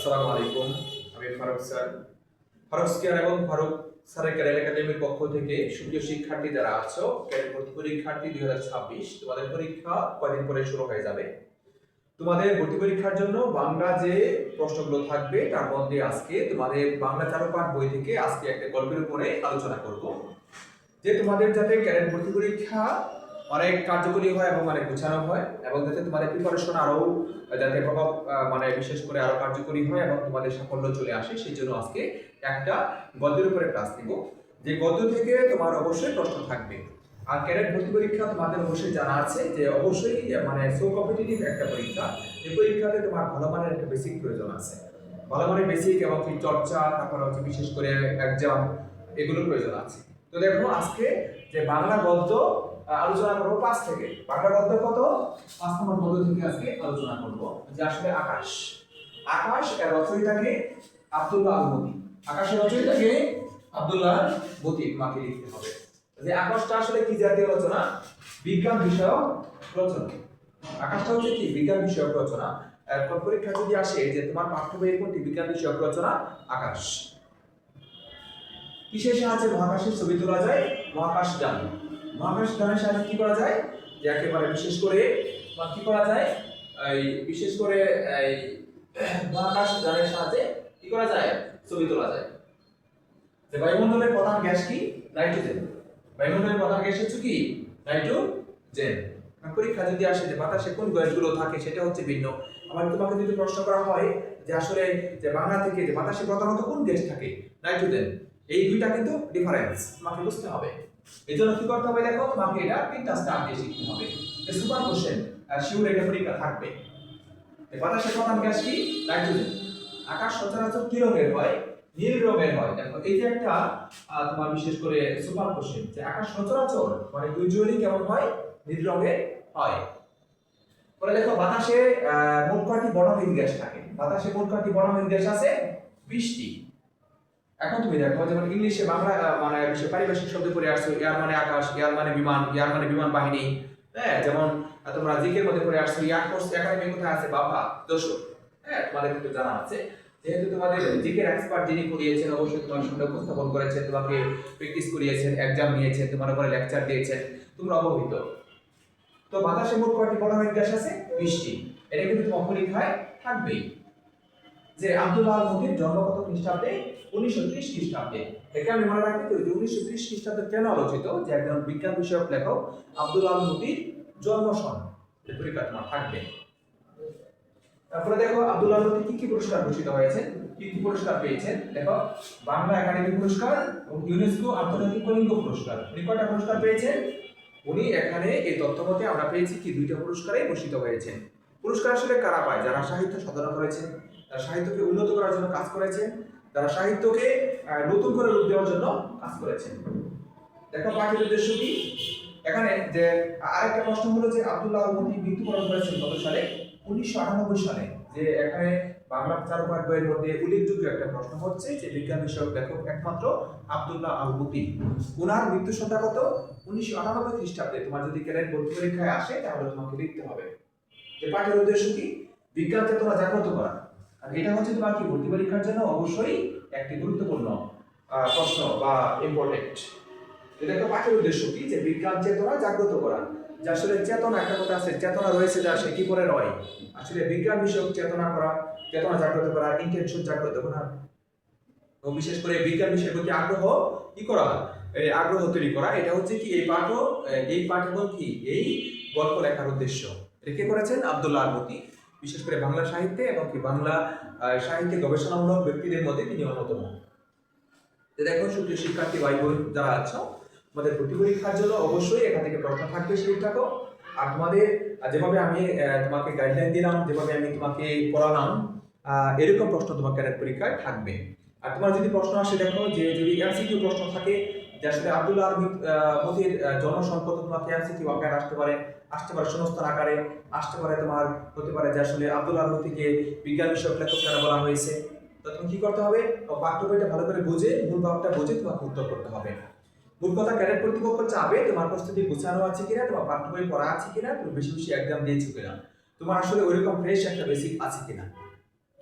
আসসালামু আলাইকুম। আমি ফারুক স্যার। ফারুক এবং ফারুক স্যারের ক্যারিয়ার একাডেমির পক্ষ থেকে সুপ্রিয় শিক্ষার্থী যারা আছো, ক্যারিয়ার ভর্তি পরীক্ষার্থী দুই হাজার ছাব্বিশ, তোমাদের পরীক্ষা কয়দিন পরে শুরু হয়ে যাবে। তোমাদের ভর্তি পরীক্ষার জন্য বাংলা যে প্রশ্নগুলো থাকবে, তার মধ্যে আজকে তোমাদের বাংলা চারুপাঠ বই থেকে আজকে একটা গল্পের উপরে আলোচনা করব। যে তোমাদের যাতে ক্যারিয়ার ভর্তি পরীক্ষা অনেক কার্যকরী হয় এবং অনেক গোছানো হয় এবং যাতে তোমাদের প্রিপারেশন আরও যাতে প্রভাব মানে বিশেষ করে আরও কার্যকরী হয় এবং তোমাদের সাফল্য চলে আসে, সেই জন্য আজকে একটা গদ্যের উপরে ক্লাস দিব। যে গদ্য থেকে তোমার অবশ্যই প্রশ্ন থাকবে। আর ক্যাডেট ভর্তি পরীক্ষা তোমাদের অবশ্যই জানা আছে যে অবশ্যই মানে সো কম্পিটিটিভ একটা পরীক্ষা। এই পরীক্ষাতে তোমার ভালো মানের একটা বেসিক প্রয়োজন আছে। ভালো মানের বেসিক এবং চর্চা, তারপর হচ্ছে বিশেষ করে এক্সাম এগুলোর প্রয়োজন আছে। তো দেখো আজকে যে বাংলা গদ্য আলোচনা করব পাঁচ থেকে। বাংলা গদ্য কত? পাঁচ নম্বর গদ্য থেকে আজকে আলোচনা করব, যে আসলে আকাশ। আকাশ এর রচয়িতাকে আব্দুল্লাহ আল মতি আকাশের রচয়িতাকে আব্দুল্লাহ মতি মাকে লিখতে হবে। যে আকাশটা আসলে কি জাতীয় রচনা? বিজ্ঞান বিষয়ক রচনা। আকাশটা হচ্ছে কি? বিজ্ঞান বিষয়ক রচনা। পরীক্ষা যদি আসে যে তোমার পাঠ্য বইয়ের কোনটি? বিজ্ঞান বিষয়ক রচনা, আকাশ। কিসের সাহায্যে মহাকাশের ছবি তোলা যায়? মহাকাশ যান। মহাকাশ যানের সাহায্যে কি করা যায়? যে একেবারে বিশেষ করে, বা কি করা যায়? এই বিশেষ করে এই মহাকাশ যানের সাহায্যে কি করা যায়? ছবি তোলা যায়। যে বায়ুমণ্ডলের প্রধান গ্যাস কি? নাইট্রোজেন। বায়ুমণ্ডলের প্রধান গ্যাস হচ্ছে কি? নাইট্রোজেন। পরীক্ষা যদি আসে যে বাতাসে কোন গ্যাসগুলো থাকে, সেটা হচ্ছে ভিন্ন। আবার তোমাকে যদি প্রশ্ন করা হয় যে আসলে যে বাংলা থেকে যে বাতাসে প্রধানত কোন গ্যাস থাকে? নাইট্রোজেন। এই দুইটা কিন্তু ডিফারেন্স তোমাকে বুঝতে হবে। এই জন্য কি করতে হবে দেখো, তোমাকে এটা তিনটা স্টার দিয়ে শিখতে হবে। সুপার কোশ্চেন শিউর এটা পরীক্ষা থাকবে। যে বাতাসের প্রধান গ্যাস কি? নাইট্রোজেন আকাশ সচরাচর কি রঙের হয়? নীল রঙের হয়। দেখো, এই যে একটা তোমার বিশেষ করে সুপার কোশ্চেন যে আকাশ সচরাচর মানে ইউজুয়ালি কেমন হয়? নীল রঙের হয়। পরে দেখো, বাতাসে মোট কয়টি বর্ণহীন গ্যাস থাকে? বাতাসে মোট কয়টি বর্ণহীন গ্যাস আছে? বিশটি এখন তুমি দেখো, যেমন ইংলিশে বাংলা মানে পারিভাষিক শব্দ পড়ে আসছো এয়ার মানে আকাশ এয়ার মানে বিমান এয়ার মানে বিমান বাহিনী। হ্যাঁ যেমন তোমরা জিকের মধ্যে পড়ে আসছো এয়ার ফোর্স একাডেমি কোথায় আছে, বাবা দোষক হ্যাঁ তোমাদের কিন্তু জানা আছে। যেহেতু তোমাদের জিকের এক্সপার্ট যিনি করিয়েছেন, অবশ্যই তোমার সামনে উপস্থাপন করেছেন, তোমাকে প্র্যাকটিস করিয়েছেন এক্সাম নিয়েছেন, তোমার উপরে লেকচার দিয়েছেন, তোমরা অবহিত। তো বাতাসে মোট কয়টি বর্ণহীন গ্যাস আছে? বিশটি এটা কিন্তু তোমার পরীক্ষায় থাকবেই। যে আব্দুল্লাহ আল মতির জন্ম কত খ্রিস্টাব্দে উনিশশো ত্রিশ খ্রিস্টাব্দে। একে আমি মনে রাখি তো যে উনিশশো ত্রিশ খ্রিস্টাব্দে কেন আলোচিত? যে একজন বিজ্ঞান বিষয়ক লেখক আব্দুল্লাহ আল মতির জন্ম সন তোমার থাকবে। তারপরে দেখো আব্দুল্লাহ আল কি কি পুরস্কার ঘোষিত হয়েছে? কি কি পুরস্কার পেয়েছেন? দেখো, বাংলা একাডেমি পুরস্কার এবং ইউনেস্কো আন্তর্জাতিক কলিঙ্গ পুরস্কার। উনি কয়টা পুরস্কার পেয়েছেন? উনি এখানে এই তথ্য মতে আমরা পেয়েছি কি দুইটা পুরস্কারে ভূষিত হয়েছেন পুরস্কার আসলে কারা পায়? যারা সাহিত্য সাধনা করেছেন যারা সাহিত্যকে উন্নত করার জন্য কাজ করেছেন, তারা সাহিত্যকে নতুন করে রূপ দেওয়ার জন্য কাজ করেছেন। দেখো পাঠের উদ্দেশ্য কি? এখানে যে আরেকটা প্রশ্ন হলো যে আব্দুল্লাহ আল মৃত্যুবরণ করেছেন গত সালে? উনিশশো আটানব্বই সালে। যে এখানে বাংলা চার চারুপাঠ বইয়ের মধ্যে উল্লেখযোগ্য একটা প্রশ্ন হচ্ছে যে বিজ্ঞান বিষয়ক লেখক একমাত্র আব্দুল্লাহ আল মতি ওনার মৃত্যু সংখ্যা কত? উনিশশো আটানব্বই খ্রিস্টাব্দে। তোমার যদি ক্যাডেট ভর্তি পরীক্ষায় আসে, তাহলে তোমাকে লিখতে হবে। যে পাঠের উদ্দেশ্য কি? বিজ্ঞান চেতনা জাগ্রত করা। আর এটা হচ্ছে তোমার কি, ভর্তি পরীক্ষার জন্য অবশ্যই একটি গুরুত্বপূর্ণ প্রশ্ন বা ইম্পর্টেন্ট এটা একটা পাঠের উদ্দেশ্য কি? যে বিজ্ঞান চেতনা জাগ্রত করা। যে আসলে চেতনা একটা কথা আছে, চেতনা রয়েছে যা সে কি করে রয়? আসলে বিজ্ঞান বিষয়ক চেতনা করা, চেতনা জাগ্রত করা ইন্টেনশন জাগ্রত করা। এবং বিশেষ করে বিজ্ঞান বিষয়ের প্রতি আগ্রহ কি করা? আগ্রহ তৈরি করা। এটা হচ্ছে কি, এই পাঠ এই পাঠ এবং কি? এই গল্প লেখার উদ্দেশ্য। এটা কে করেছেন? আব্দুল্লাহ আলমতি। বিশেষ করে বাংলা সাহিত্যে এবং বাংলা সাহিত্যে গবেষণামূলক ব্যক্তিদের মধ্যে তিনি অন্যতম। দেখো, সুপ্রিয় শিক্ষার্থী ভাই বোন যারা আছো, তোমাদের ভর্তি পরীক্ষার জন্য অবশ্যই এখান থেকে প্রশ্ন থাকবে সেই থাকো। আর তোমাদের যেভাবে আমি তোমাকে গাইডলাইন দিলাম, যেভাবে আমি তোমাকে পড়ালাম এরকম প্রশ্ন তোমার ক্যাডেট পরীক্ষায় থাকবে। আর তোমার যদি প্রশ্ন আসে, দেখো, যে যদি এমসিকিউ প্রশ্ন থাকে আহ, জনসম্পদ তোমাকে এমসিকিউ আকারে আসতে পারে আসতে পারে আকারে আসতে পারে তোমার হতে পারে আসলে মতিকে বিজ্ঞান বিষয়ক লেখক কেন বলা হয়েছে। তো তুমি কি করতে হবে? পাঠ্য বইটা ভালো করে বুঝে মূল ভাবটা বুঝে তোমাকে উত্তর করতে হবে। মূল কথা কর্তৃপক্ষ চাবে তোমার প্রস্তুতি গোছানো আছে কিনা তোমার পাঠ্য বই পড়া আছে কিনা তুমি বেশি বেশি এক্সাম দিয়েছ কিনা তোমার আসলে ওইরকম ফ্রেশ একটা বেসিক আছে কিনা।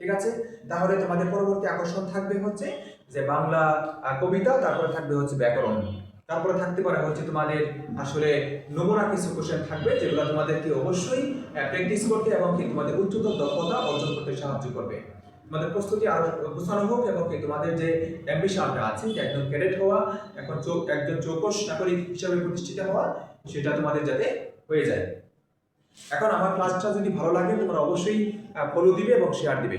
ঠিক আছে? তাহলে তোমাদের পরবর্তী আকর্ষণ থাকবে হচ্ছে যে বাংলা কবিতা, তারপরে থাকবে হচ্ছে ব্যাকরণ। তারপরে থাকতে পারে হচ্ছে তোমাদের আসলে নমুনা কিছু কোশ্চেন থাকবে, যেগুলো তোমাদেরকে অবশ্যই প্র্যাকটিস করতে এবং কি তোমাদের উচ্চতর দক্ষতা অর্জন করতে সাহায্য করবে। তোমাদের প্রস্তুতি আরও গোছানো হোক এবং কি তোমাদের যে অ্যাম্বিশনটা আছে, যে একজন ক্যাডেট হওয়া, এখন চৌ- একজন চৌকস নাগরিক হিসাবে প্রতিষ্ঠিত হওয়া, সেটা তোমাদের যাতে হয়ে যায়। এখন আমার ক্লাসটা যদি ভালো লাগে, তোমরা অবশ্যই ফলো দিবে এবং শেয়ার দিবে।